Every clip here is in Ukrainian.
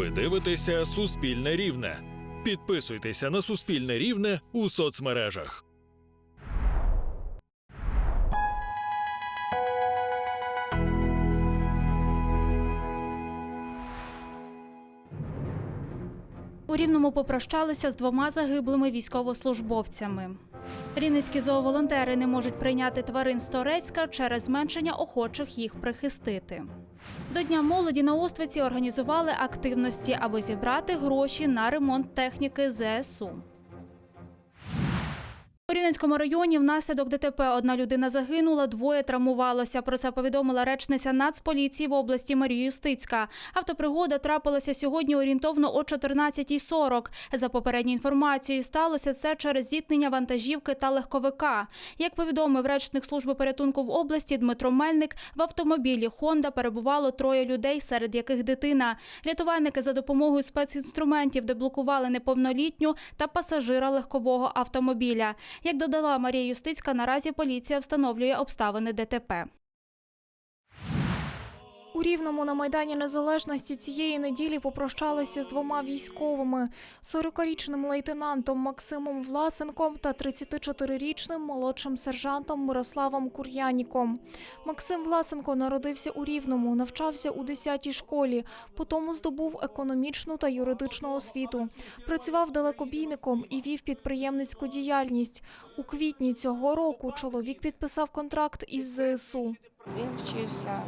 Ви дивитеся Суспільне Рівне. Підписуйтеся на Суспільне Рівне у соцмережах. У Рівному попрощалися з двома загиблими військовослужбовцями. Рівненські зооволонтери не можуть прийняти тварин з Торецька через зменшення охочих їх прихистити. До Дня молоді на Оствиці організували активності, аби зібрати гроші на ремонт техніки ЗСУ. У Рівненському районі внаслідок ДТП одна людина загинула, двоє травмувалося. Про це повідомила речниця Нацполіції в області Марія Юстицька. Автопригода трапилася сьогодні орієнтовно о 14.40. За попередньою інформацією, сталося це через зіткнення вантажівки та легковика. Як повідомив речник служби порятунку в області Дмитро Мельник, в автомобілі Хонда перебувало троє людей, серед яких дитина. Рятувальники за допомогою спецінструментів деблокували неповнолітню та пасажира легкового автомобіля. Як додала Марія Юстицька, наразі поліція встановлює обставини ДТП. У Рівному на Майдані Незалежності цієї неділі попрощалися з двома військовими – 40-річним лейтенантом Максимом Власенком та 34-річним молодшим сержантом Мирославом Кур'яніком. Максим Власенко народився у Рівному, навчався у 10-й школі, потім здобув економічну та юридичну освіту. Працював далекобійником і вів підприємницьку діяльність. У квітні цього року чоловік підписав контракт із ЗСУ. Він вчився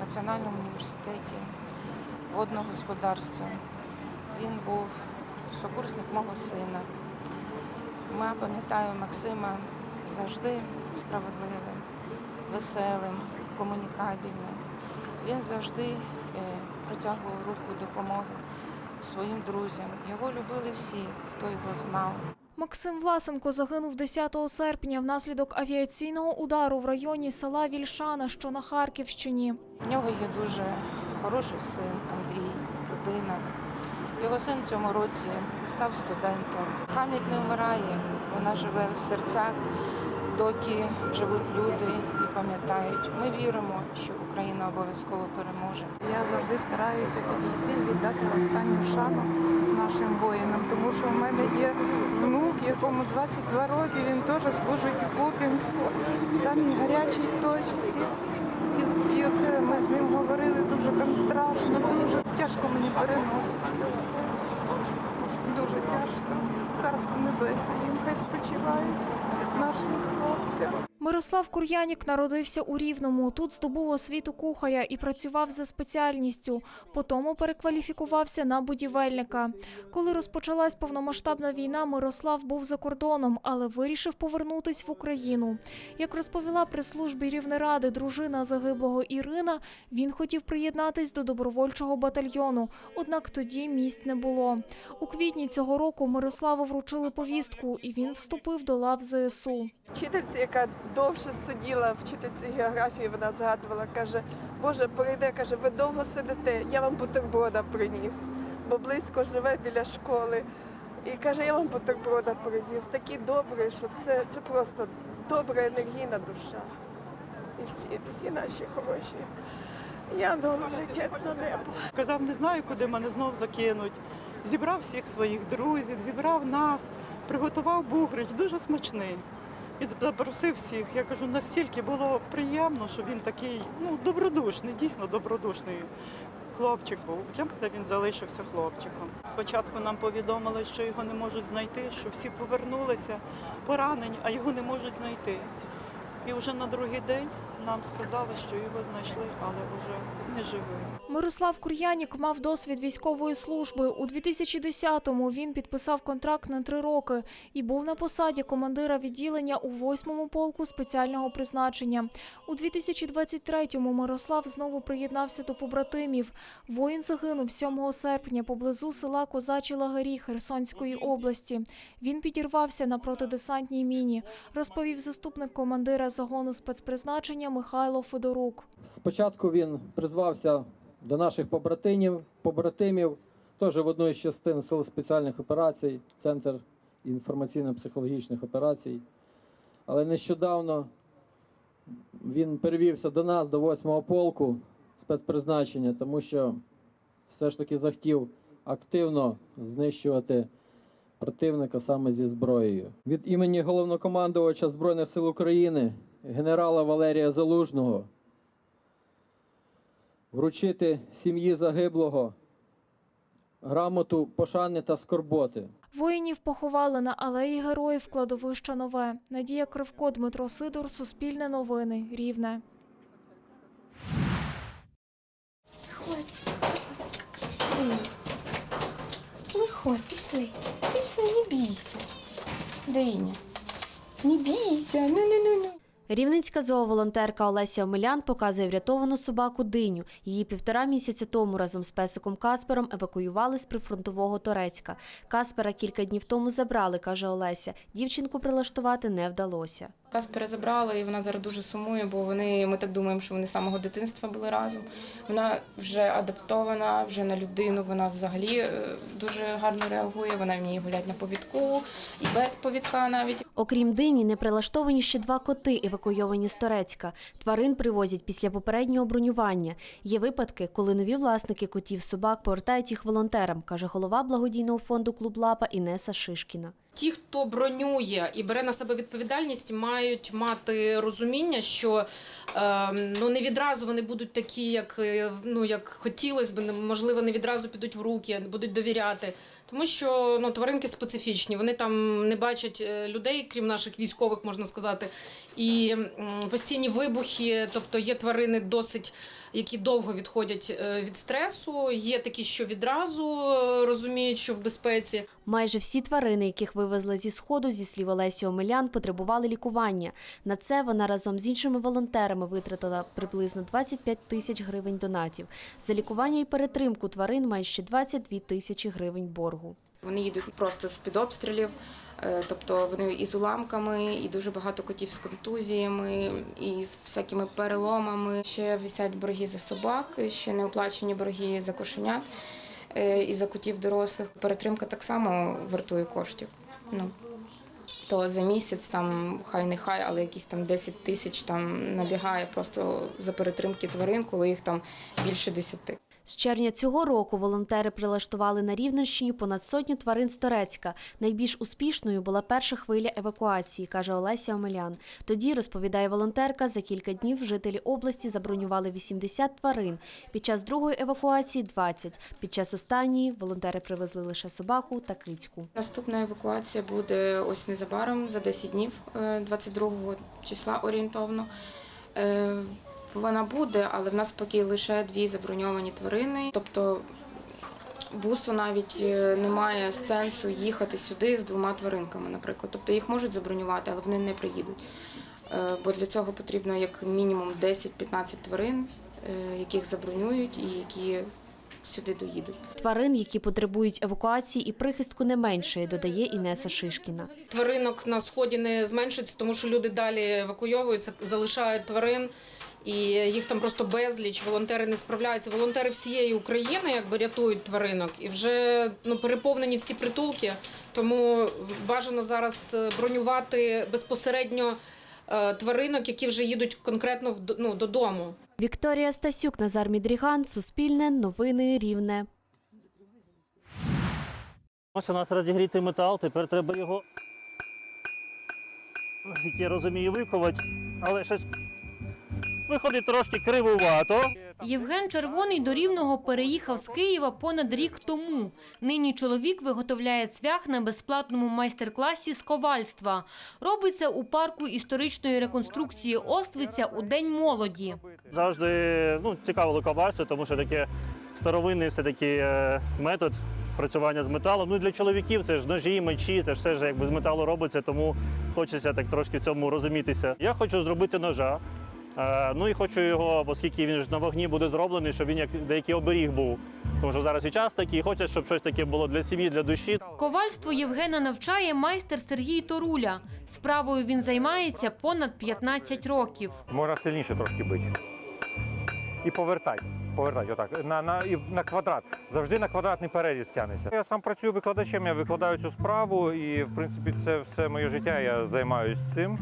Національному університеті водного господарства. Він був сокурсник мого сина. Я пам'ятаю Максима завжди справедливим, веселим, комунікабельним. Він завжди е, протягував руку допомоги своїм друзям. Його любили всі, хто його знав. Максим Власенко загинув 10 серпня внаслідок авіаційного удару в районі села Вільшана, що на Харківщині. У нього є дуже хороший син Андрій, людина. Його син цьому році став студентом. Пам'ять не вмирає, вона живе в серцях, доки живуть люди і пам'ятають. Ми віримо, що Україна обов'язково переможе. Я завжди стараюся підійти, віддати останню шану нашим воїнам, тому що в мене є внук, якому 22 роки, він теж служить у Куп'янську, в самій гарячій точці. І, і оце ми з ним говорили, дуже там страшно, дуже тяжко мені переносити це все. Дуже тяжко. Царство небесне їм хай спочивають нашим хлопцям. Мирослав Кур'янік народився у Рівному. Тут здобув освіту кухаря і працював за спеціальністю. Потім перекваліфікувався на будівельника. Коли розпочалась повномасштабна війна, Мирослав був за кордоном, але вирішив повернутись в Україну. Як розповіла прес-службі Рівнеради дружина загиблого Ірина, він хотів приєднатись до добровольчого батальйону, однак тоді місць не було. У квітні цього року Мирославу вручили повістку, і він вступив до лав ЗСУ. вчительці, яка довше сиділа, вчительці географії, вона згадувала, каже, Боже, прийде, каже, ви довго сидите, я вам бутерброда приніс, бо близько живе біля школи. І каже, я вам бутерброда приніс. Такий добрий, що це, це просто добра енергійна душа. І всі, всі наші хороші. Янголи летять на небо. Казав, не знаю, куди мене знов закинуть. Зібрав всіх своїх друзів, зібрав нас, приготував бугрич, дуже смачний. І запросив всіх. Я кажу, настільки було приємно, що він такий ну, добродушний, дійсно добродушний хлопчик був. Для мене він залишився хлопчиком. Спочатку нам повідомили, що його не можуть знайти, що всі повернулися поранені, а його не можуть знайти. І вже на другий день нам сказали, що його знайшли, але вже не живий. Мирослав Кур'янік мав досвід військової служби. У 2010-му він підписав контракт на три роки і був на посаді командира відділення у 8-му полку спеціального призначення. У 2023-му Мирослав знову приєднався до побратимів. Воїн загинув 7 серпня поблизу села Козачі Лагері Херсонської області. Він підірвався на протидесантній міні, розповів заступник командира загону спецпризначення Михайло Федорук. Спочатку він призвався до наших побратимів, побратимів, теж в одну із частин сил спеціальних операцій, Центр інформаційно-психологічних операцій. Але нещодавно він перевівся до нас, до 8-го полку спецпризначення, тому що все ж таки захотів активно знищувати противника саме зі зброєю. Від імені головнокомандувача Збройних сил України, генерала Валерія Залужного, вручити сім'ї загиблого грамоту пошани та скорботи. Воїнів поховали на алеї героїв кладовища Нове. Надія Кривко, Дмитро Сидор, Суспільне новини, Рівне. Виходь, пішли. Пішли, не бійся. Диня. Не бійся. Ну, ну, ну, ну. Рівненська зооволонтерка Олеся Омелян показує врятовану собаку Диню. Її півтора місяця тому разом з песиком Каспером евакуювали з прифронтового Торецька. Каспера кілька днів тому забрали, каже Олеся. Дівчинку прилаштувати не вдалося. Каспера забрали, і вона зараз дуже сумує, бо вони, ми так думаємо, що вони з самого дитинства були разом. Вона вже адаптована, вже на людину, вона взагалі е, дуже гарно реагує, вона вміє гуляти на повідку і без повідка навіть. Окрім дині, не прилаштовані ще два коти, евакуйовані з Торецька. Тварин привозять після попереднього бронювання. Є випадки, коли нові власники котів собак повертають їх волонтерам, каже голова благодійного фонду Клуб Лапа Інеса Шишкіна. Ті, хто бронює і бере на себе відповідальність, мають мати розуміння, що е, ну не відразу вони будуть такі, як е, ну як хотілося б, можливо, не відразу підуть в руки, будуть довіряти. Тому що ну тваринки специфічні, вони там не бачать е, людей, крім наших військових, можна сказати, і постійні вибухи. Тобто є тварини досить, які довго відходять е, від стресу. Є такі, що відразу е, розуміють, що в безпеці. Майже всі тварини, яких вивезли зі сходу, зі слів Олесі Омелян, потребували лікування. На це вона разом з іншими волонтерами витратила приблизно 25 тисяч гривень донатів. За лікування і перетримку тварин мають ще 22 тисячі гривень боргу. Вони їдуть просто з-під обстрілів, е, тобто вони із уламками, і дуже багато котів з контузіями, і з всякими переломами. Ще висять борги за собак, ще не оплачені борги за кошенят е, і за котів дорослих. Перетримка так само вартує коштів. Ну, то за місяць там хай не хай, але якісь там 10 тисяч там набігає просто за перетримки тварин, коли їх там більше 10. З червня цього року волонтери прилаштували на Рівненщині понад сотню тварин з Торецька. Найбільш успішною була перша хвиля евакуації, каже Олеся Омелян. Тоді, розповідає волонтерка, за кілька днів жителі області забронювали 80 тварин. Під час другої евакуації 20. Під час останньої волонтери привезли лише собаку та кицьку. Наступна евакуація буде ось незабаром, за 10 днів, е, 22 числа орієнтовно. Вона буде, але в нас поки лише дві заброньовані тварини. Тобто бусу навіть е, немає сенсу їхати сюди з двома тваринками, наприклад. Тобто їх можуть забронювати, але вони не приїдуть. Е, Бо для цього потрібно як мінімум 10-15 тварин, е, яких забронюють і які сюди доїдуть. Тварин, які потребують евакуації і прихистку не менше, додає Інеса Шишкіна. Тваринок на сході не зменшується, тому що люди далі евакуйовуються, залишають тварин. І їх там просто безліч. Волонтери не справляються. Волонтери всієї України якби рятують тваринок, і вже ну переповнені всі притулки. Тому бажано зараз е, бронювати безпосередньо е, тваринок, які вже їдуть конкретно в ну, додому. Вікторія Стасюк, Назар Мідріган, Суспільне, Новини Рівне. Ось у нас розігрітий метал, тепер треба його, як я розумію, виковати, але щось виходить трошки кривувато. Євген Червоний до Рівного переїхав з Києва понад рік тому. Нині чоловік виготовляє цвях на безплатному майстер-класі з ковальства. Робить це у парку історичної реконструкції Оствиця у День молоді. Завжди ну, цікавило ковальство, тому що таке старовинний все-таки е, метод працювання з металом. Ну для чоловіків це ж ножі, мечі, це все ж якби з металу робиться, тому хочеться так трошки в цьому розумітися. Я хочу зробити ножа. Е, Ну і хочу його, оскільки він ж на вогні буде зроблений, щоб він як деякий оберіг був. Тому що зараз і час такий, хочеться, щоб щось таке було для сім'ї, для душі. Ковальство Євгена навчає майстер Сергій Торуля. Справою він займається понад 15 років. Можна сильніше трошки бити. І повертай. Повертати отак. На, на, на квадрат. Завжди на квадратний переріз тягнеться. Я сам працюю викладачем, я викладаю цю справу, і в принципі це все моє життя. Я займаюся цим.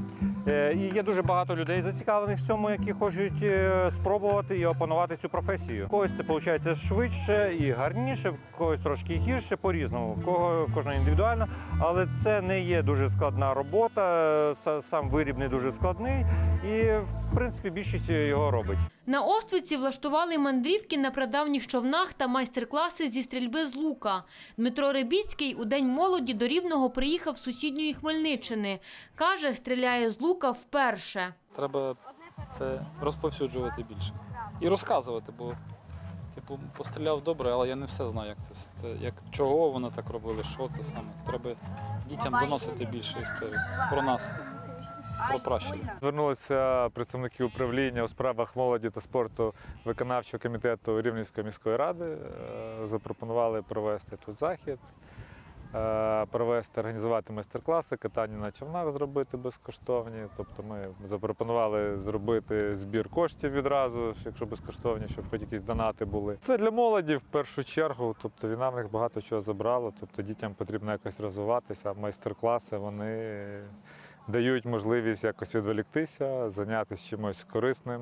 Е, І є дуже багато людей зацікавлених в цьому, які хочуть е, спробувати і опанувати цю професію. У когось це виходить швидше і гарніше, в когось трошки гірше, по-різному. В кого в кожного індивідуально, але це не є дуже складна робота. Сам виріб не дуже складний, і в принципі більшість його робить. На Оствиці влаштували мандрівки на прадавніх човнах та майстер-класи зі стрільби з лука. Дмитро Рибіцький у День молоді до Рівного приїхав з сусідньої Хмельниччини. Каже, стріляє з лука вперше. Треба це розповсюджувати більше. І розказувати, бо типу постріляв добре, але я не все знаю, як це, це як чого вони так робили, що це саме. Треба дітям доносити більше історії про нас, про. Звернулися представники управління у справах молоді та спорту виконавчого комітету Рівненської міської ради. Е, Запропонували провести тут захід, е, провести, організувати майстер-класи, катання на човнах зробити безкоштовні. Тобто ми запропонували зробити збір коштів відразу, якщо безкоштовні, щоб хоч якісь донати були. Це для молоді в першу чергу. Тобто війна в них багато чого забрала. Тобто дітям потрібно якось розвиватися. Майстер-класи вони дають можливість якось відволіктися, зайнятися чимось корисним,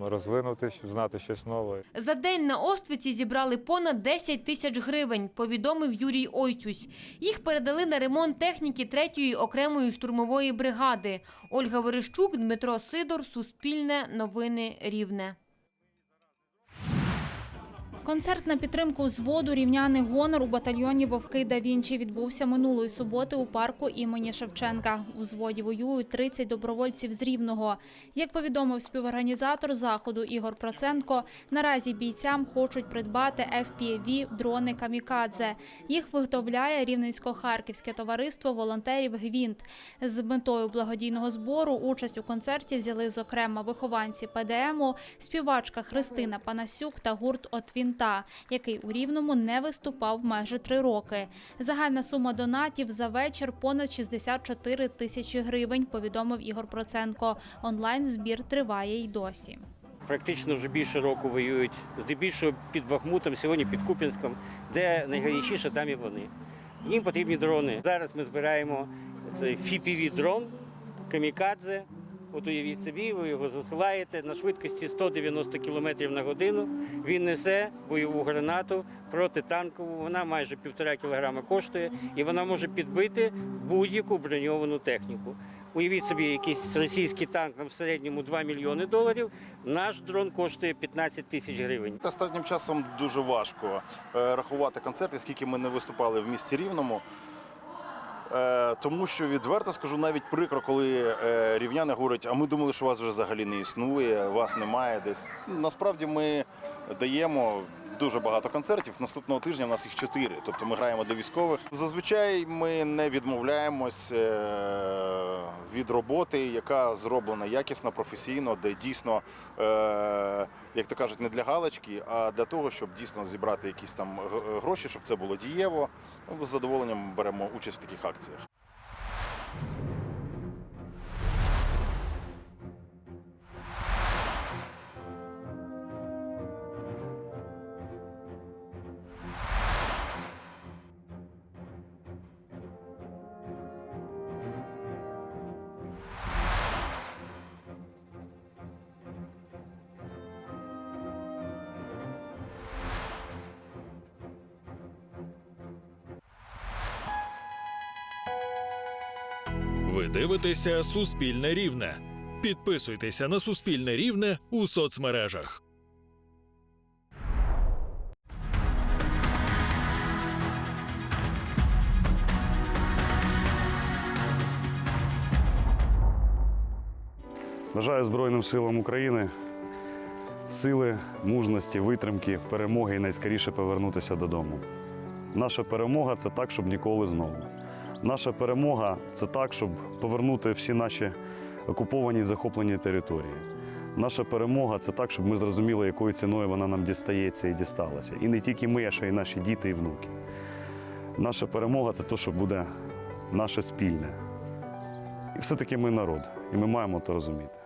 розвинутися, знати щось нове. За день на Оствиці зібрали понад 10 тисяч гривень, повідомив Юрій Ойцюсь. Їх передали на ремонт техніки 3-ї окремої штурмової бригади. Ольга Верещук, Дмитро Сидор, Суспільне, Новини Рівне. Концерт на підтримку взводу рівняний гонор у батальйоні Вовки да Вінчі відбувся минулої суботи у парку імені Шевченка. У взводі воюють 30 добровольців з Рівного. Як повідомив співорганізатор заходу Ігор Проценко, наразі бійцям хочуть придбати FPV дрони Камікадзе. Їх виготовляє Рівненсько-Харківське товариство волонтерів Гвінт. З метою благодійного збору участь у концерті взяли зокрема вихованці ПДМу, співачка Христина Панасюк та гурт Отвінта, який у Рівному не виступав майже три роки. Загальна сума донатів за вечір понад 64 тисячі гривень, повідомив Ігор Проценко. Онлайн збір триває й досі. Практично вже більше року воюють, здебільшого під Бахмутом, сьогодні під Куп'янськом, де найгарячіше, там і вони. Їм потрібні дрони. Зараз ми збираємо цей FPV-дрон Камікадзе. От уявіть собі, ви його засилаєте на швидкості 190 км на годину. Він несе бойову гранату протитанкову. Вона майже півтора кілограма коштує, і вона може підбити будь-яку броньовану техніку. Уявіть собі, якийсь російський танк на в середньому 2 мільйони доларів. Наш дрон коштує 15 тисяч гривень. Останнім часом дуже важко е, рахувати концерти, скільки ми не виступали в місті Рівному. Е, Тому що відверто скажу, навіть прикро, коли е, рівняни говорять, а ми думали, що вас вже взагалі не існує, вас немає десь. Насправді ми даємо дуже багато концертів. Наступного тижня в нас їх чотири. Тобто ми граємо для військових. Зазвичай ми не відмовляємось е, від роботи, яка зроблена якісно, професійно, де дійсно, е, як то кажуть, не для галочки, а для того, щоб дійсно зібрати якісь там гроші, щоб це було дієво. З задоволенням беремо участь в таких акціях. Ви дивитеся Суспільне Рівне. Підписуйтеся на Суспільне Рівне у соцмережах. Бажаю Збройним силам України сили, мужності, витримки, перемоги і найскоріше повернутися додому. Наша перемога це так, щоб ніколи знову. Наша перемога це так, щоб повернути всі наші окуповані і захоплені території. Наша перемога це так, щоб ми зрозуміли, якою ціною вона нам дістається і дісталася. І не тільки ми, а ще й наші діти і внуки. Наша перемога це те, що буде наше спільне. І все-таки ми народ, і ми маємо це розуміти.